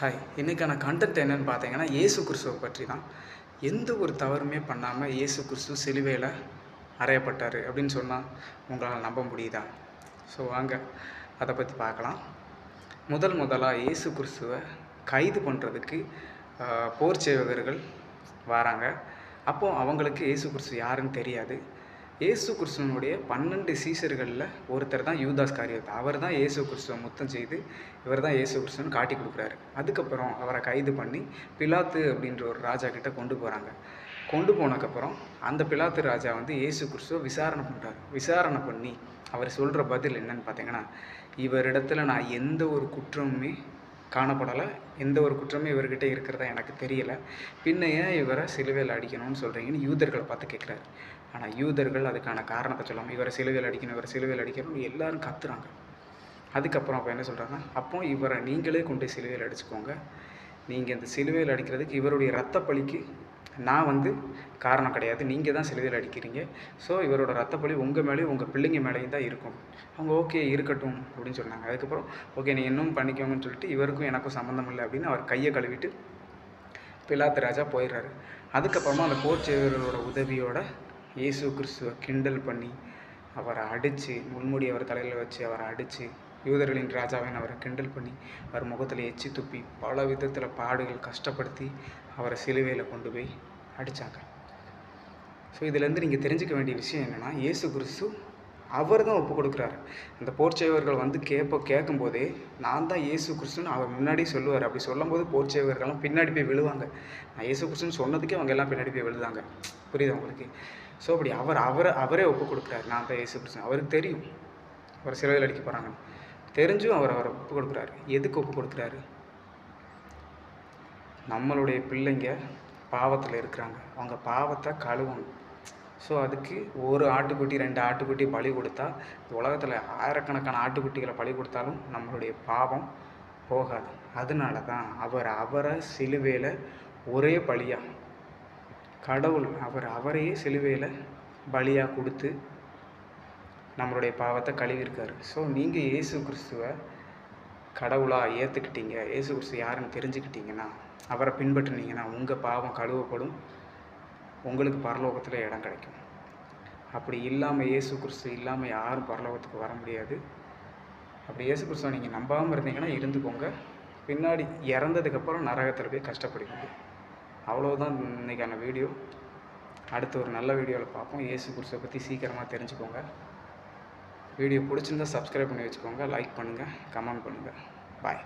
Hi இன்றைக்கான content என்னன்னு பார்த்தீங்கன்னா இயேசு கிறிஸ்துவை பற்றி தான் எந்த ஒரு தவறுமே பண்ணாமல் இயேசு கிறிஸ்து சிலுவையில் அறையப்பட்டார் அப்படின்னு சொன்னால் உங்களால் நம்ப முடியுதா? ஸோ வாங்க. அதை பற்றி பார்க்கலாம். முதல் முதலாக இயேசு கிறிஸ்துவை கைது பண்ணுறதுக்கு போர் சேவகர்கள் வராங்க. அப்போது அவங்களுக்கு இயேசு கிறிஸ்து யாருன்னு தெரியாது. இயேசு கிறிஸ்துவனுடைய பன்னெண்டு சீசர்களில் ஒருத்தர் தான் யூதாஸ் காரியத்தை அவர் தான் இயேசு கிறிஸ்துவ முத்தம் செய்து இவர் தான் இயேசு கிறிஸ்துவன் காட்டி கொடுக்குறாரு. அதுக்கப்புறம் அவரை கைது பண்ணி பிலாத்து அப்படின்ற ஒரு ராஜா கிட்ட கொண்டு போகிறாங்க கொண்டு போனதுக்கப்புறம் அந்த பிலாத்து ராஜா வந்து இயேசு கிறிஸ்துவ விசாரணை பண்ணுறாரு விசாரணை பண்ணி அவர் சொல்கிற பதில் என்னன்னு பார்த்தீங்கன்னா இவரிடத்துல நான் எந்த ஒரு குற்றமுமே காணப்படலை. எந்த ஒரு குற்றமே இவர்கிட்ட இருக்கிறதா எனக்கு தெரியலை. பின்ன ஏன் இவரை சிலுவையில் அடிக்கணும்னு சொல்கிறீங்கன்னு யூதர்களை பார்த்து கேட்குறாரு. ஆனால் யூதர்கள் அதுக்கான காரணத்தை சொல்லாமல் இவரை சிலுவையில் அடிக்கணும் இவரை சிலுவையில் அடிக்கணும்னு எல்லாரும் கத்துறாங்க. அதுக்கப்புறம் அப்போ என்ன சொல்கிறாங்க அப்போ இவரை நீங்களே கொண்டு போய் சிலுவையில் அடிச்சுக்கோங்க. நீங்கள் இந்த சிலுவையில் அடிக்கிறதுக்கு இவருடைய ரத்த பலிக்கு நான் வந்து காரணம் கிடையாது. நீங்கள் தான் சிலுவையில் அடிக்கிறீங்க. ஸோ இவரோட ரத்தப்பழி உங்கள் மேலேயும் உங்கள் பிள்ளைங்க மேலேயும் தான் இருக்கும். அவங்க ஓகே இருக்கட்டும் அப்படின்னு சொன்னாங்க. அதுக்கப்புறம் ஓகே நீ இன்னும் பண்ணிக்கோங்கன்னு சொல்லிட்டு இவருக்கும் எனக்கும் சம்மந்தம் இல்லை அப்படின்னு அவர் கையை கழுவிட்டு பிலாத்து ராஜா போயிடுறாரு. அதுக்கப்புறமா அந்த போர்ச்சேவர்களோட உதவியோட இயேசு கிறிஸ்துவை கிண்டல் பண்ணி அவரை அடித்து முன்முடி அவர் தலையில் வச்சு அவரை அடித்து யூதர்களின் ராஜாவின் அவரை கிண்டல் பண்ணி அவர் முகத்தில் எச்சி துப்பி பல விதத்தில் பாடுகள் கஷ்டப்படுத்தி அவரை சிலுவையில் கொண்டு போய் அடித்தாங்க ஸோ இதுலேருந்து நீங்கள் தெரிஞ்சுக்க வேண்டிய விஷயம் என்னென்னா இயேசு கிறிஸ்து அவர் தான் ஒப்பு கொடுக்குறாரு. இந்த போர்ச்சேவர்கள் வந்து கேட்ப கேட்கும்போதே நான் தான் இயேசு கிறிஸ்துன்னு அவர் முன்னாடி சொல்லுவார். அப்படி சொல்லும்போது போர்ச்சேவர்கள்லாம் பின்னாடி போய் விழுவாங்க. நான் இயேசு கிறிஸ்துன்னு சொன்னதுக்கே அவங்க எல்லாம் பின்னாடி போய் விழுதாங்க புரியுது உங்களுக்கு? ஸோ அப்படி அவர் அவரை அவரே ஒப்பு கொடுக்குறாரு. நான் தான் இயேசு கிறிஸ்து அவருக்கு தெரியும். அவர் சிறையில் அடிக்க போகிறாங்க தெரிஞ்சும் அவர் அவரை ஒப்பு கொடுக்குறாரு. எதுக்கு ஒப்பு கொடுக்குறாரு? நம்மளுடைய பிள்ளைங்க பாவத்தில் இருக்கிறாங்க. அவங்க பாவத்தை கழுவணும். ஸோ அதுக்கு ஒரு ஆட்டுக்குட்டி ரெண்டு ஆட்டுக்குட்டி பலி கொடுத்தா உலகத்தில் ஆயிரக்கணக்கான ஆட்டுக்குட்டிகளை பலி கொடுத்தாலும் நம்மளுடைய பாவம் போகாது. அதனால தான் அவர் அவரை சிலுவையில் ஒரே பலியாக கடவுள் அவர் அவரையே சிலுவையில் பலியாக கொடுத்து நம்மளுடைய பாவத்தை கழுவிருக்காரு ஸோ நீங்கள் இயேசு கிறிஸ்துவை கடவுளாக ஏற்றுக்கிட்டீங்க இயேசு கிறிஸ்து யாருன்னு தெரிஞ்சுக்கிட்டீங்கன்னா அவரை பின்பற்றினீங்கன்னா உங்கள் பாவம் கழுவப்படும். உங்களுக்கு பரலோகத்தில் இடம் கிடைக்கும். அப்படி இல்லாமல் இயேசு கிறிஸ்து இல்லாமல் யாரும் பரலோகத்துக்கு வர முடியாது. அப்படி இயேசு கிறிஸ்துவை நீங்கள் நம்பாமல் இருந்தீங்கன்னா இருந்துக்கோங்க. பின்னாடி இறந்ததுக்கப்புறம் நரகத்தில் போய் கஷ்டப்படுவீங்க அவ்வளோதான் இன்றைக்கான வீடியோ. அடுத்து ஒரு நல்ல வீடியோவில் பார்ப்போம். இயேசு கிறிஸ்துவை பற்றி சீக்கிரமாக தெரிஞ்சுக்கோங்க. வீடியோ பிடிச்சிருந்தா சப்ஸ்கிரைப் பண்ணி வச்சுக்கோங்க. லைக் பண்ணுங்கள் கமெண்ட் பண்ணுங்கள் பாய்